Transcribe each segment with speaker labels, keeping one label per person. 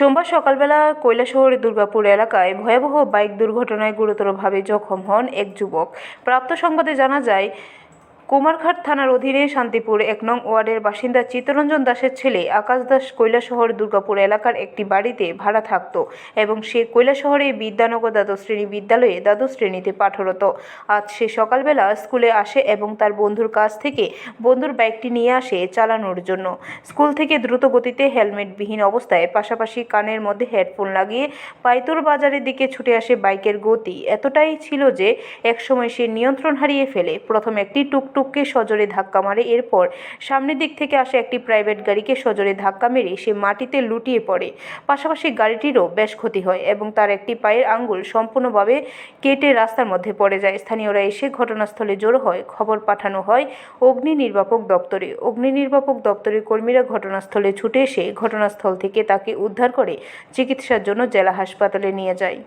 Speaker 1: সোমবার সকালবেলা কৈলাসহরের দুর্গাপুর এলাকায় ভয়াবহ বাইক দুর্ঘটনায় গুরুতরভাবে জখম হন এক যুবক। প্রাপ্ত সংবাদে জানা যায় কুমারঘাট থানার অধীনে শান্তিপুর এক নং ওয়ার্ডের বাসিন্দা চিত্তরঞ্জন দাসের ছেলে আকাশ দাস কৈলাসহর দুর্গাপুর এলাকার একটি বাড়িতে ভাড়া থাকত এবং সে কৈলাসহরে বিদ্যানগর দ্বাদশ শ্রেণি বিদ্যালয়ে দ্বাদশ শ্রেণীতে পাঠরত। আজ সে সকালবেলা স্কুলে আসে এবং তার বন্ধুর কাছ থেকে বন্ধুর বাইকটি নিয়ে আসে চালানোর জন্য। স্কুল থেকে দ্রুত গতিতে হেলমেটবিহীন অবস্থায় পাশাপাশি কানের মধ্যে হেডফোন লাগিয়ে পাইতুর বাজারের দিকে ছুটে আসে বাইকের গতি। এতটাই ছিল যে একসময় সে নিয়ন্ত্রণ হারিয়ে ফেলে। প্রথম একটি টুকটুককে সজোরে ধাক্কা মারে। এরপর সামনের দিক থেকে আসা একটি প্রাইভেট গাড়িকে সজোরে ধাক্কা মেরে সে মাটিতে লুটিয়ে পড়ে। পাশাপাশি গাড়িটিরও বেশ ক্ষতি হয় এবং তার একটি পায়ের আঙ্গুল সম্পূর্ণভাবে কেটে রাস্তার মধ্যে পড়ে যায়। স্থানীয়রা এসে ঘটনাস্থলে জড়ো হয়। খবর পাঠানো হয় অগ্নি নির্বাপক দপ্তরে। অগ্নি নির্বাপক দপ্তরের কর্মীরা ঘটনাস্থলে ছুটে এসে ঘটনাস্থল থেকে তাকে উদ্ধার করে চিকিৎসার জন্য জেলা হাসপাতালে নিয়ে যায়।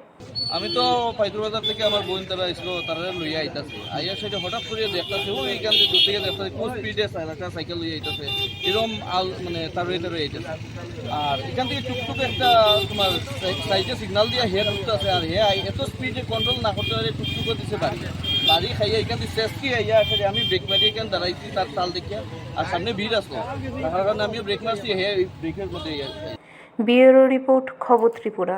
Speaker 2: আমি তো পাইতুর বাজার থেকে আমার বোন তারা আসলো তারা লইয়া আইতাছে। আইয়া সেটা হঠাৎ করে দেখতাছে, ও এইখান থেকে দূর থেকে দেখতাছে, খুব স্পিডে একটা সাইকেল লইয়া আইতাছে। এরকম আল মানে তারুয়ে তারুয়ে আইতাছে। আর এখান থেকে টুকটুক একটা তোমার সাইডে সিগনাল দিয়ে হেড উঠতেছে আর হে এত স্পিডে কন্ট্রোল না করতে পারে টুকটুক দিছে বাড়ি। বাড়ি খাইয়া এখান থেকে শেষ কি আইয়া আসলে আমি ব্রেক মারি এখান দাঁড়াইছি তার তাল দেখিয়া, আর সামনে ভিড় আসলো তার কারণে আমি ব্রেক মারছি, হে ব্রেকের মধ্যে
Speaker 1: ব্যুরো রিপোর্ট, খবর ত্রিপুরা।